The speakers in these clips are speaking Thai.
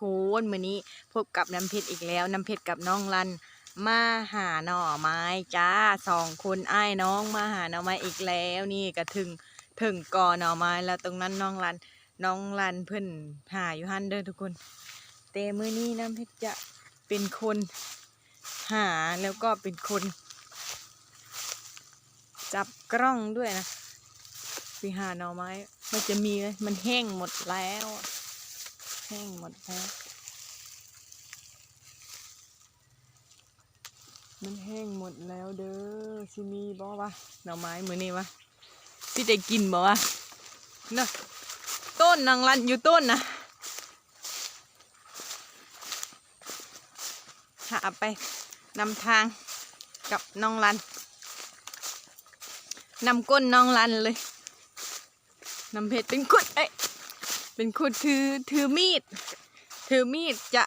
คนมื้อนี้พบกับน้ำเพชรอีกแล้ว น้ำเพชรกับน้องรัน มาหาหน่อไม้จ้าสองคนอ้ายน้องมาหาหน่อไม้อีกแล้วนี่ก็ถึงถึงกอหน่อไม้แล้วตรงนั้นน้องรัน น้องรันเพิ่นหาอยู่หันเด้อทุกคนแต่มื้อนี้น้ำเพชรจะเป็นคนหาแล้วก็เป็นคนจับกล้องด้วยนะไปหาหน่อไม้ มันจะมีไหมมันแห้งหมดแล้ว แห้งหมดแล้วมันแห้งหมดแล้วเด้อสิมีบ่วะหน่อไม้มือนี้วะสิได้กินบ่วะเนาะต้นนางรันอยู่ต้นนะหาไปนำทางกับน้องรันนำก้นน้องรันเลยนำเพชรเป็นคุดเอ้ เป็นคุดถือถือมีด ถือมีดจะ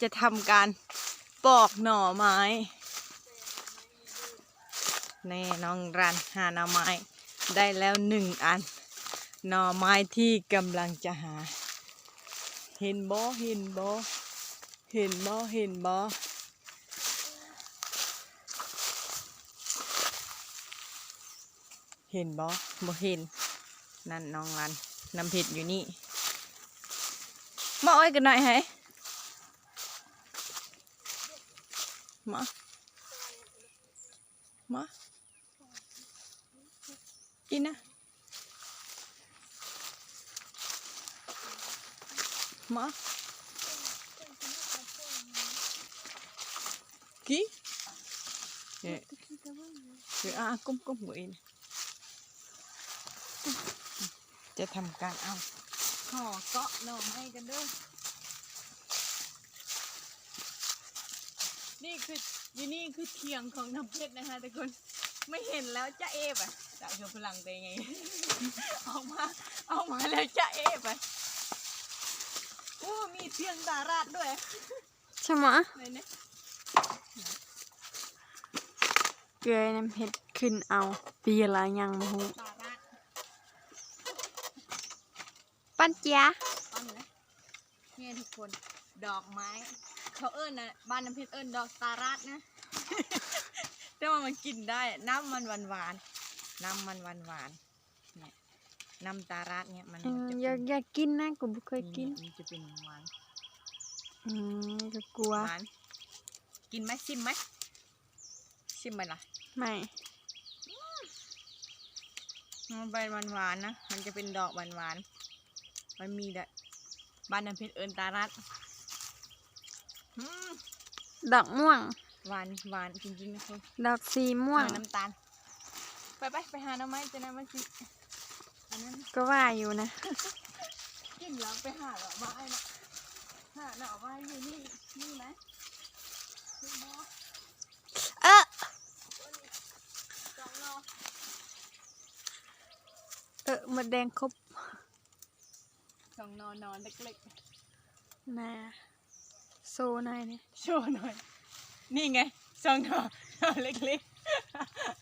จะทำการปอกหน่อไม้แน่น้องรันหาหน่อไม้ได้แล้วหนึ่งอัน หน่อไม้ที่กำลังจะหา เห็นบ่เห็นบ่เห็นบ่เห็นบ่เห็นบ่บ่เห็น นั่นน้องรันน้ำเผ็ดอยู่นี่ มาอ้อยกันหน่อยให้มามากินน หัวเองจะทำการเอาห่อเกาะหน่อไม้กันเด้อนี่คืออยู่นี่คือเทียงของน้ำเพชรนะคะทุกคนไม่เห็นแล้วจะเอฟอะจะโชว์พลังเป็นไงออกมาออกมาแล้วจะเอฟอะโอ้มีเทียงดาราดด้วยใช่ไหมะไหนเนี่ยเกลือน้ำเผ็ดขึ้นเอาปีละยังมาหูดาราด ปั้นเจียต้นนะเนี่ยทุกคนดอกไม้ เขาเอิ้นนะบ้านน้ำเพชรเอิ้นดอกตาราดนะ แต่ว่ามันกินได้ น้ำมันหวานหวานๆน้ำมันหวานหวานๆเนี่ยน้ำตาราดเนี่ยมันเออจะอยากเป็นอยากกินนะกูไม่เคยกินมันจะเป็นหวานอืมก็กลัวหวานกินไหมชิมไหมชิมไหมล่ะไม่มันเป็นหวานหวานๆนะ มันจะเป็นดอกหวานหวานๆ มันมีแต่บ้านน้ำเพชรเอิญตาลัดอืมดอกม่วง หวานหวานจริงๆนะคุณดอกสีม่วง น้ำตาล ไปไปไปหาหน่อไม้จะนะมันสิอันนั้นก็ว่าอยู่นะ กินแล้วไปหาหน่อไม้นะหาหน่อไม้อยู่นี่นี่ไหมนี่บ่เออสองหน่อ เออหมดแดงครบส องหน่อหนอนเล็กนะโซนายเนี่ยๆ โชว์หน่อย นี่ไงสองหน่อหน่อเล็ก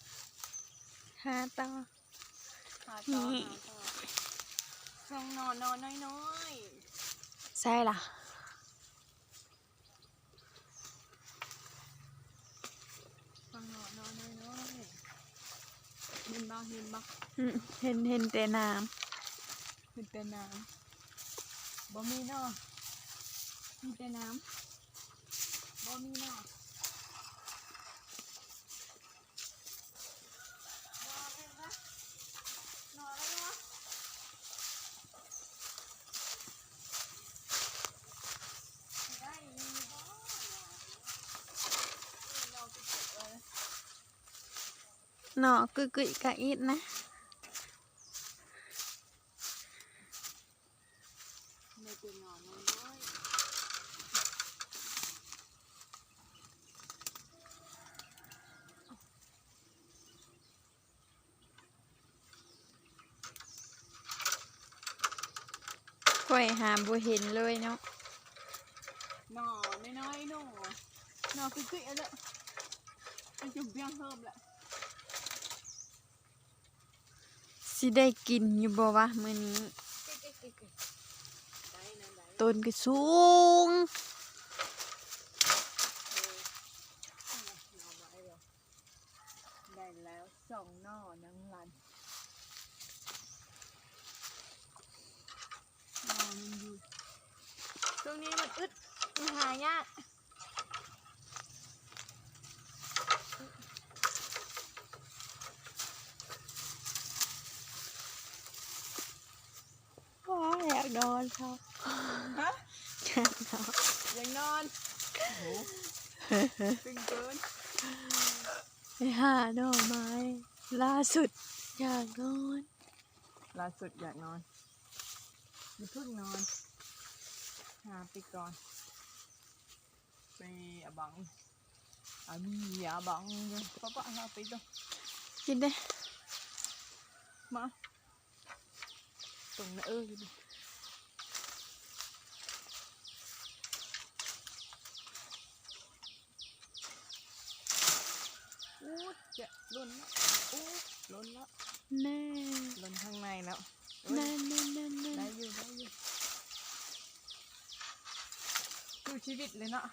ๆหาต่อหาต่อนี่ หาต่อช่องนอนนอนน้อยใช่ล่ะๆช่องนอนนอนน้อยๆเห็นบ้างเห็นบ้างอืมเห็นเห็นแต่น้เห็นแต่น้ำ บ่มีเนาะมีแต่น้ำบ่มีเนาะนอนเลยนะนอนแล้วเนาะได้มีบ่เราไปเก็บเลย ำหน่อกึกกึกกะอิดนะ ค่อยหาบ่เห็นเลยเนาะหนอน้อยๆหนอหนอคือๆเอาละมันจุ่มเพียงเพิ่มแหละสิได้กินอยู่บ่วะมื้อนี้ได้นะได้โตต้นก็สูง ได้แล้วสองหน่อนังลันหน่อมันอยู่ ตรงนี้มันอึดมันหายากว้าอยากนอนครับฮะอยากนอนยังนอนตึงเกินไปหาหน่อไม้ ล่าสุดอยากนอน ล่าสุดอยากนอนอย่าเพิ่งนอน หาไปก่อนไปอะบังอามีอะบังป้าป้าเราไปดูกินได้มาตรงนั้นเออดิอู้จะล้นละอู้ล้นละแน่ล้นข้างในแล้วเอ้แน่ยแน่แน่แน่ได้อยู่ได้อยู่ ดูชีวิตเลยเนาะ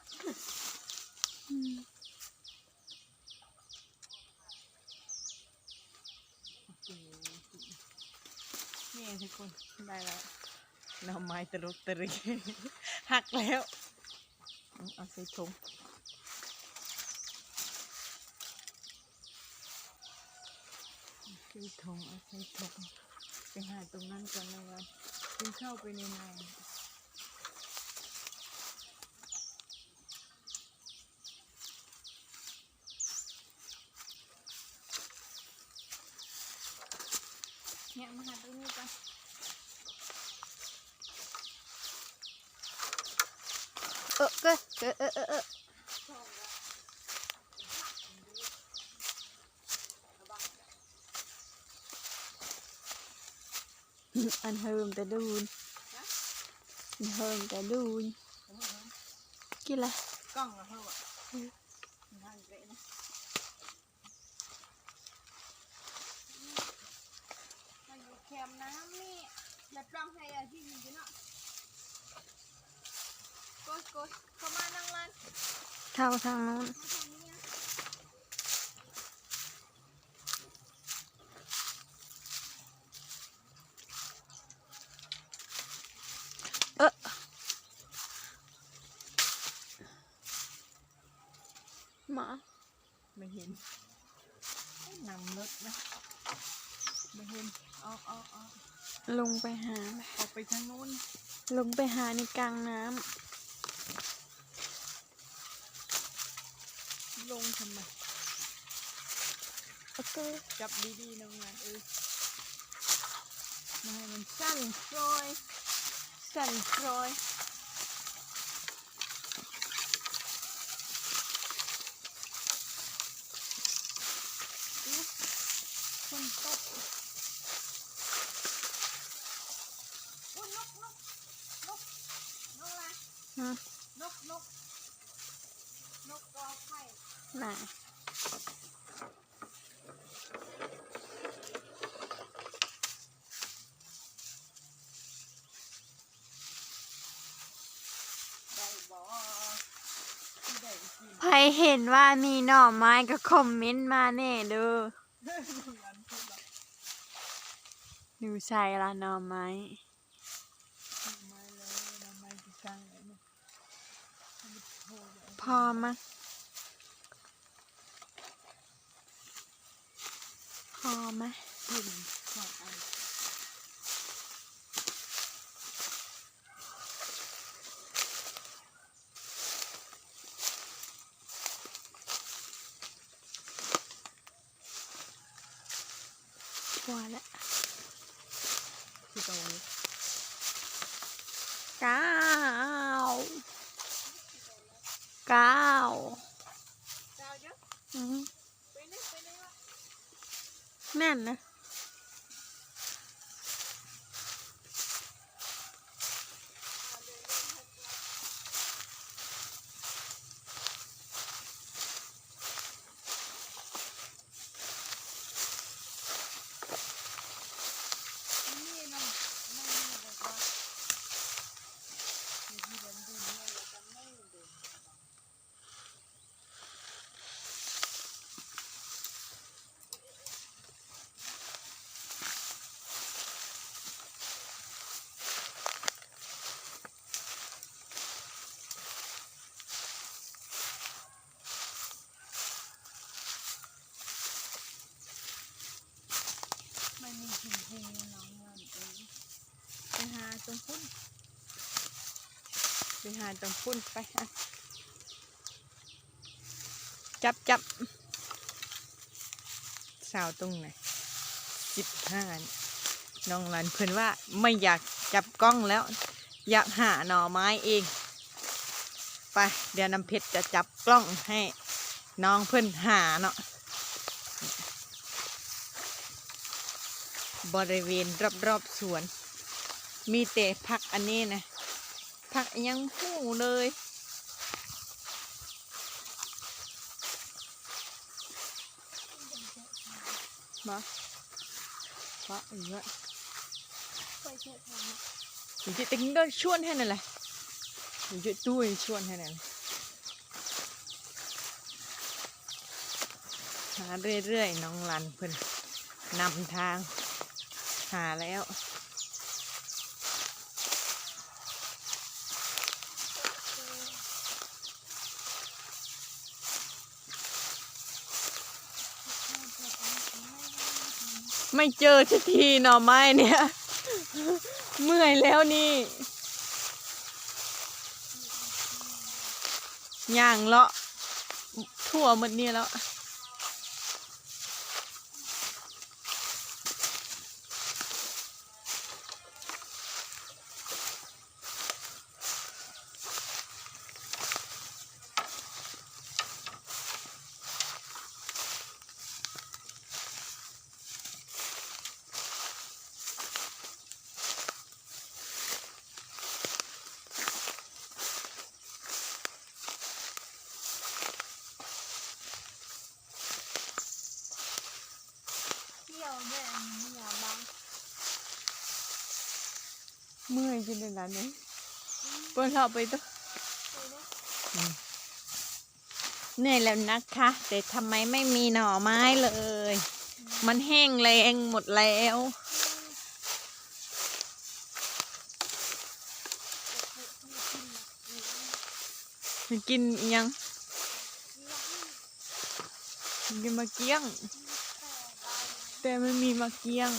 นี่ทุกคนได้แล้วหน่อไม้ตลกตริหักแล้ว เอาใส่ถุงใส่ถุงเอาใส่ถุงไปหาตรงนั้นก่อนนะวันจึงเข้าไปในใน เนี่ยมาหาตรงนี้ก่อนเออกเออเออเออเอออันเฮิมแต่ดูนอันเฮิมแต่ดูนกินอะกล้องเหรอเพื่อนทางเกะนะ มน้ำนี่แบบปล้องให้อะที่อยู่เนาะกดกดเข้ามานั่งร้านเท่าทางนู้นะ เออหมา ไม่เห็นนำรถนะไม่เห็นเอาเอาเอา ลงไปหา ออกไปทางนู้น ลงไปหาในกลางน้ลงทำไมำโอเคจับดีๆน้องงานเออมาให้มันสั่นคลอย สั่นคลอยอุ๊ยคนตกอุ๊ยนกนกนกนกอะไร ฮะ นกนกนกกอไข่ ไหน ได้บ่ที่ได้กิน ใคร เห็นว่ามีหน่อไม้ก็คอมเมนต์มาแน่เด้อดูใส่ละหน่อไม้ทำไมเลยำไมจะสร้างอะไรเนี่ยทำไมโทรไป พอมั้ยพอไหมย ขึ้นสองอัน พอ แล้วที่ตรงนี้เก้าเก้าเจ้าเยอะอืมไปเลยไปเลยวะแน่นนะ หาจังพุ่นไปอะจับจับสาวตรงไหนสิบห้าน้องรันเพื่อนว่าไม่อยากจับกล้องแล้ว อยากหาหน่อไม้เอง ไปเดี๋ยวน้ำเพชรจะจับกล้องให้น้องเพื่อนหาเนาะบริเวณรอบๆสวน มีแต่ผักอันนี้นะ ผักยังผู้เลยมาปะอีกแล้วหนูจะติ้งก็ชวนให้นั่นแหละหนูจะตุ้ยชวนให้นั่นหาเรื่อยๆน้องลันเพื่อนนำทาง หาแล้ว ไม่เจอสักทีหน่อไม้เนี่ย เมื่อยแล้วนี่ย่างเลาะทั่วหมดนี่แล้ว เที่ยวแม่เที่ยวบ้าง เมื่อยจนในร้านนี้เปิดเราไปตัวเหนื่อยแล้วนะคะ แต่ทำไมไม่มีหน่อไม้เลย มันแห้งแรงหมดแล้วกินยังกินมะเกี้ยง แต่ไมันมีมะเกี้ยง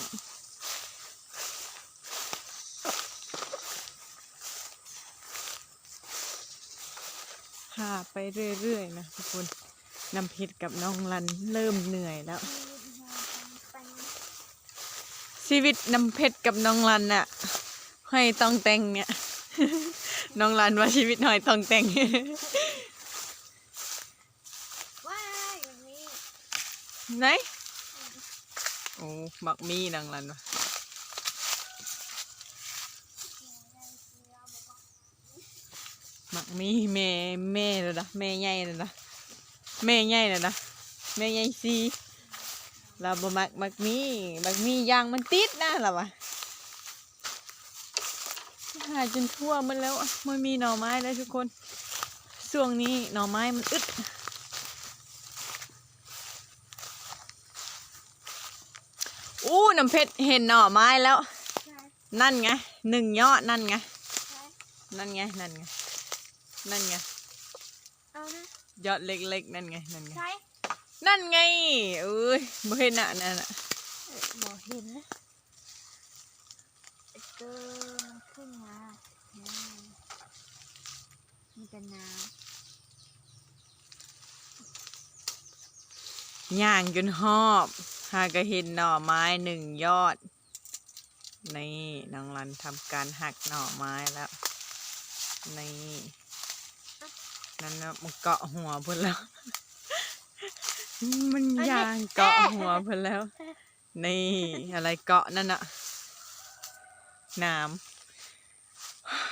าไปเรื่อยๆนะทุกคนน้ำเพชรกับน้องรันเริ่มเหนื่อยแล้ว ชีวิตน้ำเพชรกับน้องรันน่ะห้อยต้องแต่งเนี่ย น้องรันว่าชีวิตห้อยต้องแต่งว้ายอย่างนี้ไหนโอ้มักมีน้องรันวะ มีแม่แม่เลยนะแม่ใหญ่เลยนะแม่ใหญ่เลยนะแม่ใหญ่ซีเราบ่มักมักมีมักมียางมันติดนะเราวะหาจนทั่วมันแล้วไม่มีหน่อไม้แล้วทุกคนช่วงนี้หน่อไม้มันอึดอู้น้ำเพชรเห็นหน่อไม้แล้ว นั่นไงหนึ่งยอดนั่นไงนั่นไงนั่นไง นั่นไง เอานะยอดเล็กๆ นั่นไง นั่นไง ใช่นั่นไงเอ้ยบ่เห็นอะนั่นอะบอกเห็นนะเกินมันขึ้นมาเนี่ยมีแต่น้ย่างจนหอบ หาก็เห็นหน่อไม้หนึ่งยอด นี่น้องรันทำการหักหน่อไม้แล้ว นี่ นั่นนะมันเกาะหัวเพิ่นแล้ว มันย่างเกาะหัวเพิ่นแล้ว นี่อะไรเกาะนั่นอะน้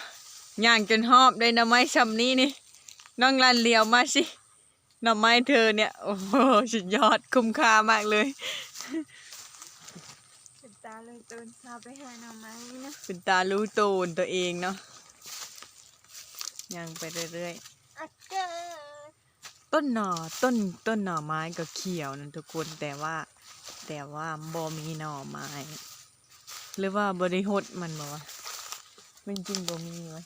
ำย่างจนหอบเลยหน่อไม้ชำนี้นี่น้องรันเลียวมาสิหน่อไม้เธอเนี่ยโอ้โหสุดยอดคุ้มค่ามากเลยำเป็นตาเลยตื่นเช้าไปหาหน่อไม้นะเป็นตารู้โตนตัวเองเนาะย่างไปเรื่อย อะเกิดๆต้นหน่อต้นต้นหน่อไม้ก็เขียวนะทุกคนแต่ว่า แต่ว่าบ่มีหน่อไม้ หรือว่าบริหดมันบ่วะมันจริงบ่มีวะ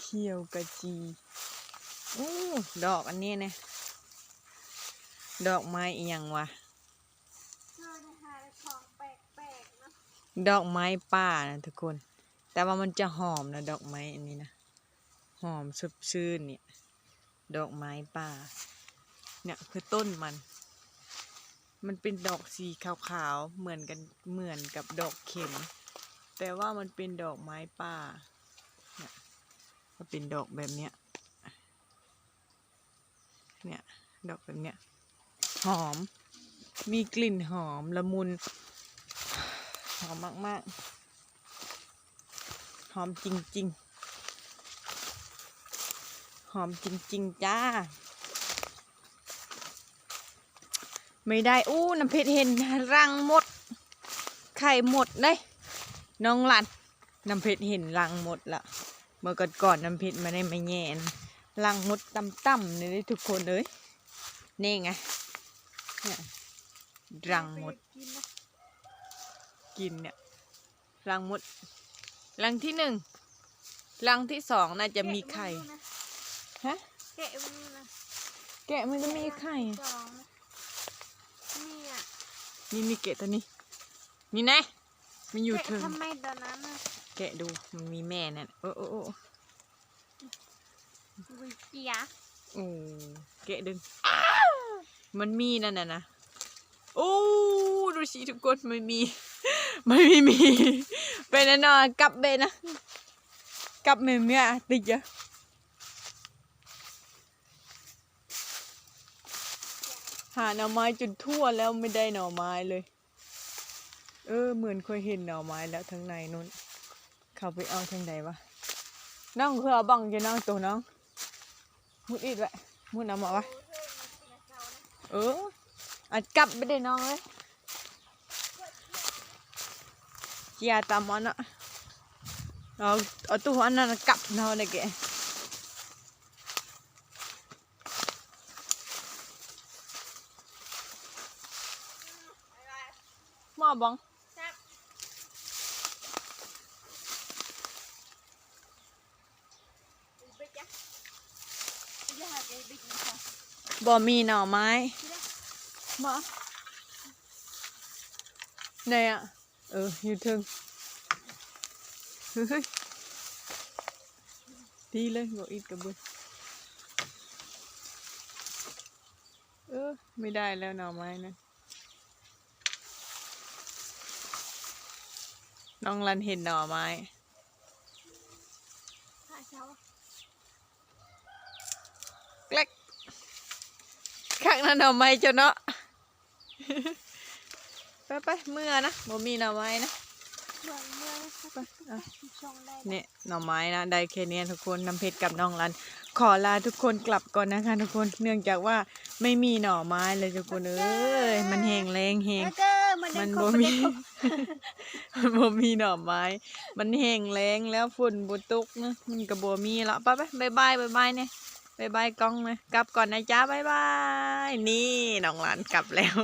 เขียวกะจีอู้ดอกอันนี้เนี่ยดอกไม้อีหยังวะ เธอจะหาของแปลกๆ ดอกไม้ป่านะทุกคน แต่ว่ามันจะหอมนะดอกไม้อันนี้นะหอมสดชื่นเนี่ย ดอกไม้ป่า เนี่ยคือต้นมัน มันเป็นดอกสีขาวๆเหมือนกันเหมือนกับดอกเข็ม แต่ว่ามันเป็นดอกไม้ป่าเนี่ยก็เป็นดอกแบบเนี้ยเนี่ยดอกแบบเนี้ยหอมมีกลิ่นหอมละมุน หอมมากๆ หอมจริงๆ หอมจริงๆ จ้า ไม่ได้ อู้ น้ำเพชรเห็นรังหมด ไข่หมดเลยน้องหลันน้ำเพชรเห็นรังหมดละเมื่อก่อนก่อนๆน้ำเพชรมาได้ไม่แง่นรังหมดต่ำๆเลยทุกคนเอ้ยนี่ไงนี่รังหมด กินนะกินเนี่ยรังมดรังที่หนึ่งรังที่สองน่าจะมีไข่ฮะแกะมันนะแกะมันจะมีไข่สองนะนี่อะนี่มีเกะตัวนี้ นี่นะมันอยู่แกะถึงทำไมตอนนั้นน่ะแกะดูมันมีแม่นั่นโอ้โอ้โอ้วิเจียโอ้แกะดึงมันมีนั่นน่ะนะ โอ้ดูสิทุกคนไม่มี ไม่มีมีเป็นแน่นอนกลับเบนะ กลับเมียเมียติดอะหาหน่อไม้จนทั่วแล้วไม่ได้หน่อไม้เลย เออเหมือนเคยเห็นหน่อไม้แล้วทางในนู้นเขาไปเอาทางใดวะน้องคือเอาบังจะน้องตัวน้องมุดอีกแหละมุดน้ำมอวะเออ อัดกลับไปได้น้องเลยเจียตามมันอะเอาเอาตัวอันนั้นกลับเนาเลยแกหมอบังบ่ มีหน่อไม้มาไหนอะ เออ อยู่ถึงเฮ้ยดีเลยบ่อีกกระเบือเออ ไม่ได้แล้วหน่อไม้นะน้องรันเห็นหน่อไม้ข้าเช้าแกลกข้างนั้นหน่อไม้เจ้าเนาะ ไปไปๆเมื่อนะบ่มีหน่อไม้นะเมื่อเมื่อไปเอาช่องได้เนี่ยหน่อไม้นะได้แค่เนี้ยทุกคนน้ำเพชรกับน้องรัน ขอลาทุกคนกลับก่อนนะคะทุกคนเนื่องจากว่าไม่มีหน่อไม้เลยทุกคนเอ้ยมันแห้งแรงแห้งแล้วก็มันมันได้ครบ่บมีมันบ่มีหน่อไม้ มันแห้งแรงแล้วฝนบ่ตกนะมันก็บ่มีละไปไปบายบายบายบายเนี่ยบายบายกล้องนะกลับก่อนนะจ๊ะบายบายนี่น้องรันกลับแล้ว